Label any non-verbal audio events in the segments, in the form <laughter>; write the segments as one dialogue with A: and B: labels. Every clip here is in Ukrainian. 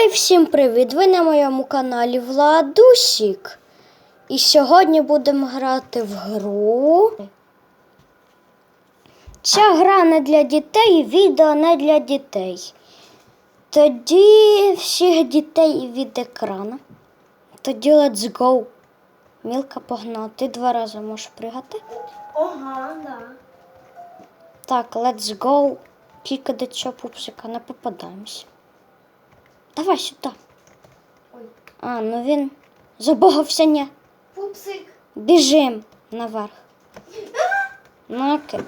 A: Хай всім привіт! Ви на моєму каналі Владусік. І сьогодні будемо грати в гру. Ця гра не для дітей, відео не для дітей. Тоді всіх дітей від екрану. Тоді let's go. Мілка погнала. Ти два рази можеш пригати.
B: Ага, да.
A: Так, let's go. Тільки до цього пупсика не попадаємося. Давай сюди.
B: Ой.
A: А, ну він забагався, ні.
B: Пупсик.
A: Біжим наверх. Ну окей.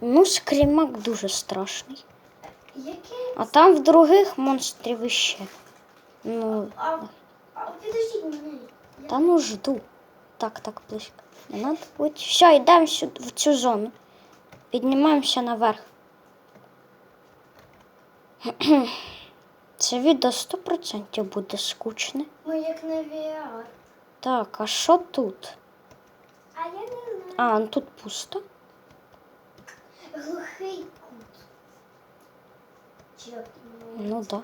A: Ну, скрімак дуже страшний.
B: Яке?
A: А там в других монстрів іще. Ну,
B: А, а підождіть мене. Я-
A: та ну жду. Так, так, близько. Не надо бути. Все, йдемо сюди, в цю зону. Піднімаємося наверх. <clears throat> Це відео 100% буде скучне.
B: Ми як на VR.
A: Так, а що тут?
B: А я не знаю.
A: А, ну тут пусто.
B: Глухий кут. Чи як воно?
A: Ну да.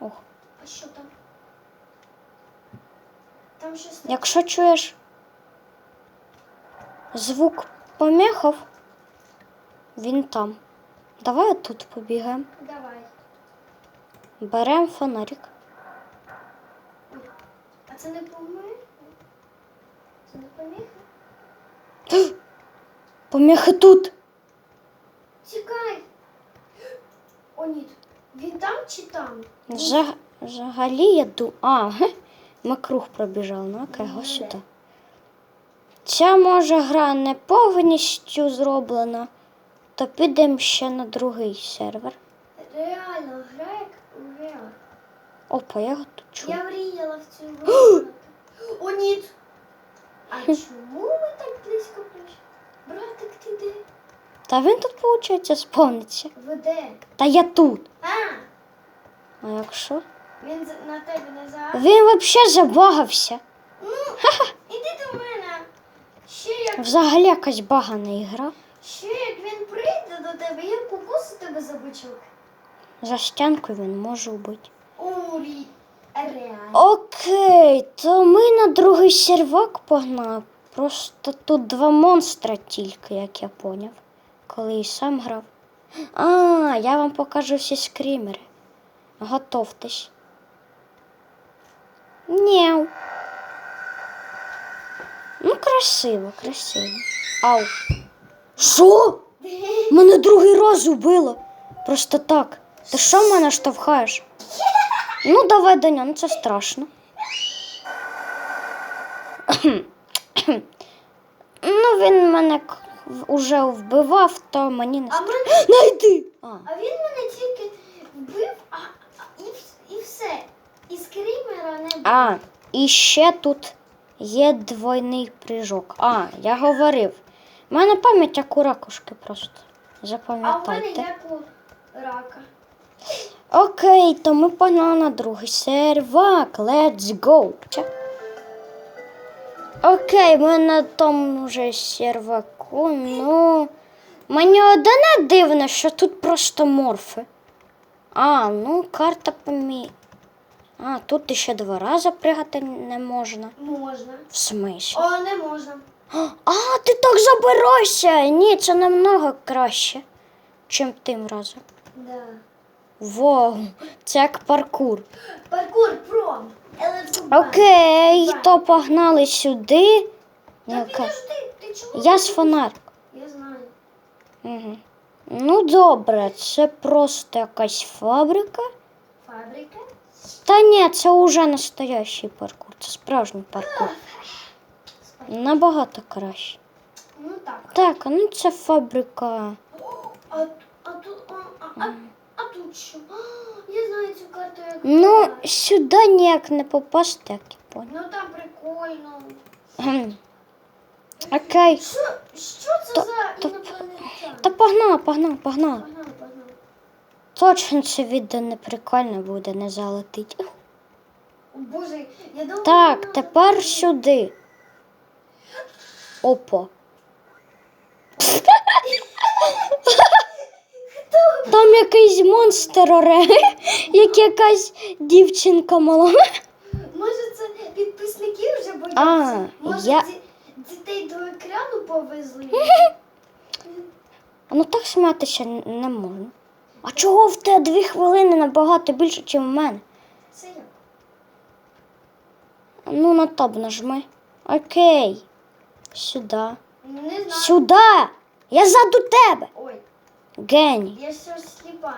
A: Ох.
B: А що там? Там щось.
A: Якщо чуєш звук помехов, він там. Давай тут побігаємо.
B: Давай.
A: Беремо фонарик.
B: А це не помилка? Це не поміха?
A: Помехи тут.
B: Тікай. О, ні. Він там чи там?
A: Взаг- Взагалі я думаю. А, ми круг пробіжали, ну окей, го сюди. Ця може гра не повністю зроблена, то підемо ще на другий сервер.
B: Реально.
A: Опа, я його тут чую.
B: Я мріяла в цю <gasps> гру. О, ні. А чому ви так близько прийшли? Братик, ти де?
A: Та він тут, виходить, сповниться.
B: Ви де?
A: Та я тут.
B: А,
A: А якщо?
B: він за- на тебе не за.
A: Він взагалі забагався.
B: Ну, іди до мене. Ще як,
A: Взагалі якась багана ігра.
B: ще як він прийде до тебе, я покусу тебе за бичок.
A: За стінкою він може вбити. Окей, то ми на другий сервак погнали. Просто тут два монстра тільки, як я поняв, коли і сам грав. А, я вам покажу всі скрімери. Готовтесь. Няу. Ну, красиво, красиво. Ау. Що? Мене другий раз убило. Просто так. Ти що мене штовхаєш? Ну, давай до нього, ну це страшно. ну, він мене к- в- уже вбивав, то мені не
B: А мене, <gasps>
A: Найди! А,
B: а він мене тільки вбив, а, а і, і все. І скрімера не було.
A: а, і ще тут є двойний прыжок. А, я говорив. У мене пам'ять як у ракушки просто.
B: А в мене як у рака.
A: Окей, то ми погнали на другий сервак. Let's go. Окей, ми на тому вже серваку. Ну. Мені одне дивно, що тут просто морфи. А, ну, карта помі. А, тут ще два рази пригати не можна.
B: Можна.
A: В смислі?
B: О, не можна.
A: А, ти так забирайся! Ні, це намного краще, чим тим разом.
B: Да.
A: Вау, це як паркур.
B: Паркур пром.
A: Окей, то погнали сюди.
B: Та ти чому?
A: Я з фонариком.
B: Я знаю.
A: Угу. Ну, добре, це просто якась фабрика.
B: Фабрика.
A: Та ні, це вже настоящий паркур, це справжній паркур. Набагато краще.
B: Ну так.
A: Так, а ну це фабрика.
B: А, а що? А, я знаю цю карту як.
A: Ну,
B: грати.
A: сюди ніяк не попасти, як я понял.
B: ну там прикольно.
A: Гм. Окей.
B: Що, що це
A: Та-
B: за
A: та-
B: інопланетян?
A: Та погнали. Погнали, погнали. Точно це відео не прикольне буде, не залетить.
B: О, Боже, я думала.
A: Так,
B: вона-
A: тепер сюди. Опа.
B: Хто
A: Там якийсь монстр оре, <laughs> як якась дівчинка мала.
B: Може, це підписники вже бояться?
A: А,
B: Може,
A: я-
B: ді- дітей до екрану повезли?
A: А ну так сміятися не можна. А чого в тебе дві хвилини набагато більше, ніж в мене?
B: Це як?
A: Ну, на таб нажми. Окей. Сюди.
B: Не знаю.
A: Сюди! Я заду тебе!
B: Ой,
A: Геній.
B: я щось сліпа.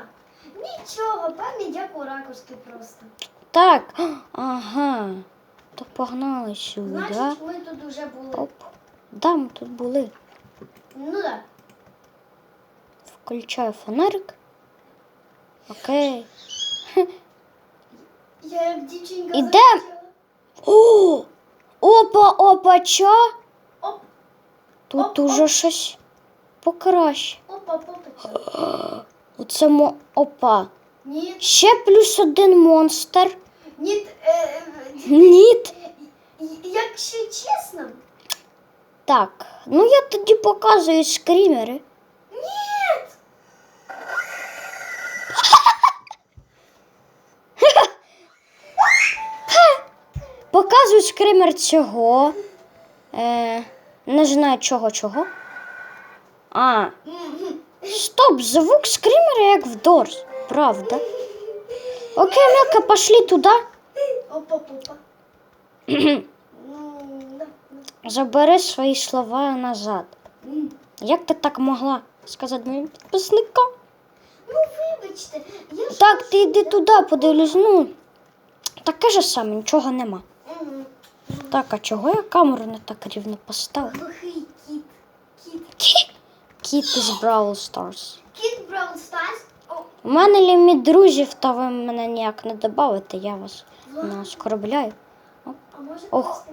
B: Нічого, пам'ять як у ракушки просто.
A: Так. Ага. То погнали сюди.
B: Значить, ми тут уже були.
A: Оп. Да, ми тут були.
B: Ну так.
A: Включаю фонарик. Окей.
B: Я як дівчинка
A: Ідем. О! Опа, опача!
B: Оп,
A: Тут
B: Оп,
A: уже
B: оп.
A: щось покраще.
B: опа, попа.
A: Оце мо... Опа.
B: Ні,
A: Ще плюс один монстр.
B: ні, е, е,
A: Ніт.
B: якщо чесно,
A: Так, ну я тоді показую скрімери.
B: ні.
A: Показую скример цього. Е, не знаю чого чого. А, стоп, звук скримера як в Дорс. Правда. Окей, Мелка, пошли туди.
B: Ну. <clears throat>
A: Забери свої слова назад. Як ти так могла сказати моїм підписникам?
B: Ну, вибачте, я ж...
A: Так, ти йди туди, подивлюсь. Ну, таке ж саме, нічого нема. Так, а чого я камеру не так рівно поставив?
B: Глухий кіт. Кіт.
A: Кі- Кіт із Brawl Stars.
B: Кіт Старс. О,
A: У мене ліміт друзів, та ви мене ніяк не додавите, я вас не оскорбляю. Ох.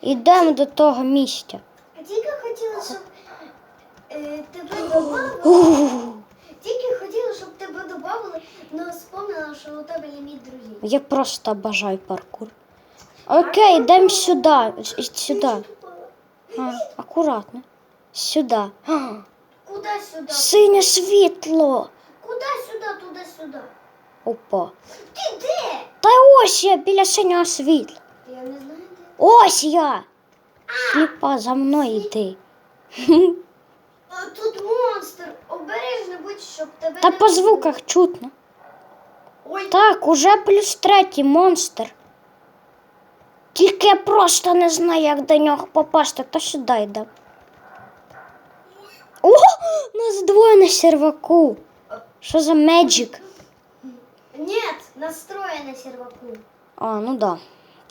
A: Ідемо до того місця.
B: А тільки хотіла, щоб е, тебе добавили.
A: Ух,
B: Тільки хотіла, щоб тебе добавили, але спомнила, що у тебе ліміт друзів.
A: Я просто бажаю паркур. Окей, йдемо сюди. Сюди. А, акуратно. Сюди. А,
B: Куди сюди?
A: Синє світло.
B: Куди сюди, туди сюди?
A: Опа.
B: Ти де?
A: Та ось я біля синього світла.
B: Я не знаю де.
A: Ось я. Сліпа, за мною йди.
B: А, тут монстр. Обережно будь, щоб тебе
A: Та
B: не
A: по звуках чутно.
B: Ой,
A: Так, уже плюс третій монстр. Тільки я просто не знаю, як до нього попасти, то сюди йде. О, нас двоє на серваку. Що за меджик?
B: Нет, настроєна серваку.
A: А, ну да.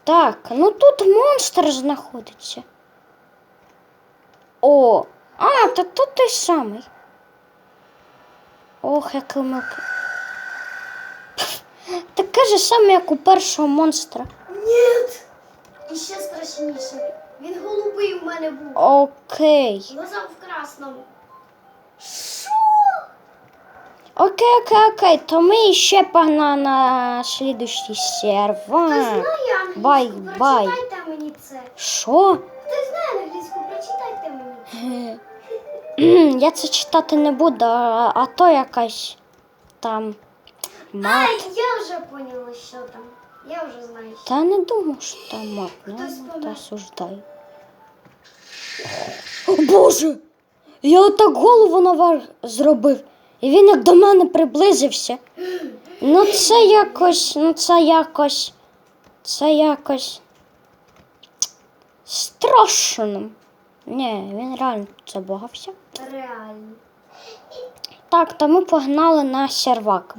A: Так, ну тут монстр знаходиться. О, а, та тут той самий. Ох, який милки. Таке ж саме, як у першого монстра.
B: Нет! І ще страшніше. Він голубий у мене був.
A: Окей.
B: Глаза в красному.
A: Окей, окей, окей. То ми ще погнали на слідущий сервер.
B: знає англійську?
A: Бай, бай.
B: Прочитайте мені це.
A: Що?
B: Ти знає англійську, прочитайте мені.
A: Я це читати не буду, а, а то якась там мат.
B: Ай, я вже поняла, що там. Я вже знаю. що.
A: Та не думаю, що там мат. Ну,
B: Хтось
A: та. О, Боже! Я отак голову наверх зробив. І він як до мене приблизився. Ну це якось, ну це якось, це якось страшно. Ні, він реально забагався.
B: Реально.
A: Так, то ми погнали на сервак.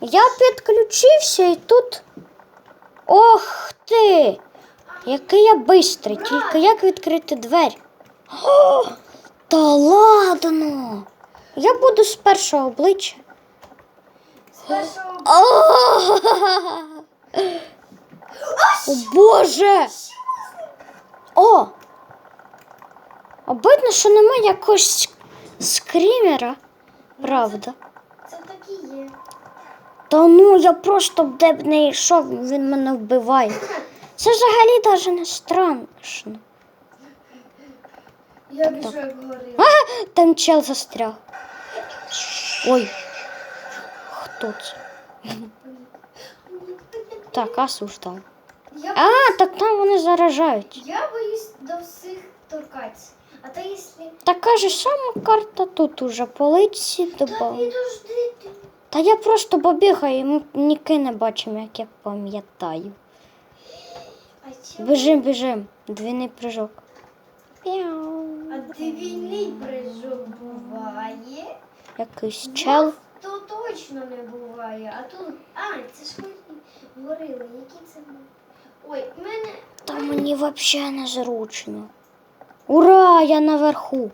A: Я підключився і тут. Ох ти! Який я бистрий, тільки як відкрити двері. Та ладно. Я буду з першого обличчя.
B: З першого
A: О, О Боже! О! Обидно, що немає якогось скрімера. Правда.
B: це так і є.
A: Та ну я просто б де б не йшов, він мене вбиває. Це взагалі навіть не страшно.
B: Я біжу як горила.
A: А, там чел застряг. Ой. Хто це? Так, осуждаю.
B: Я,
A: А, так там вони заражають.
B: я боюсь до всіх торкатися. А то якщо...
A: Така ж сама карта тут уже полиці
B: Та
A: добавили.
B: підожди ти.
A: Та я просто побігаю, і ми ніки не бачимо, як я пам'ятаю.
B: А чому?
A: Біжим, біжим. Двійний прыжок.
B: А дивільний прыжок буває.
A: Якийсь чел.
B: То точно не буває. А тут. А, це ж ми говорили, які це були. Ой, мене.
A: Та мені взагалі незручно. Ура! Я наверху.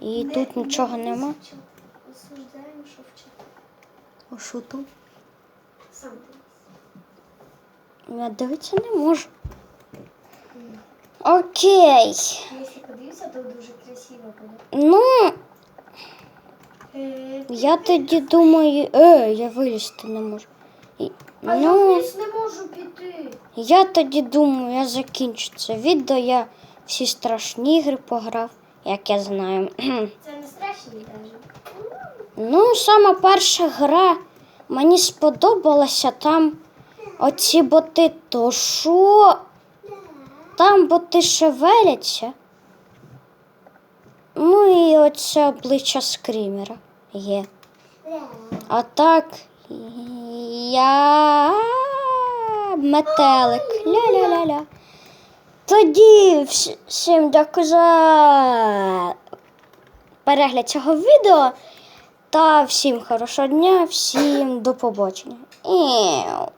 A: І <gasps>
B: не-
A: тут нічого
B: не
A: нема.
B: Осуждаємо, що вчити.
A: А що тут?
B: Сам дивись.
A: Я дивитися не можу. Окей.
B: Якщо подивитися, то дуже красиво буде.
A: Ну,
B: Е,
A: я тоді думаю. Е, я вилізти не можу. І-
B: А я
A: Ну,
B: вниз не можу піти.
A: я тоді думаю, я закінчу це відео. Я всі страшні ігри пограв, як я знаю. <clears throat>
B: Це не страшно навіть.
A: Ну, сама перша гра мені сподобалася там оці боти. То що? Там боти шевеляться. Ну і оце обличчя скрімера є. А так я метелик. Ля-ля-ля-ля. Тоді всім дякую за перегляд цього відео. Та всім хорошого дня, всім до побачення. Іу.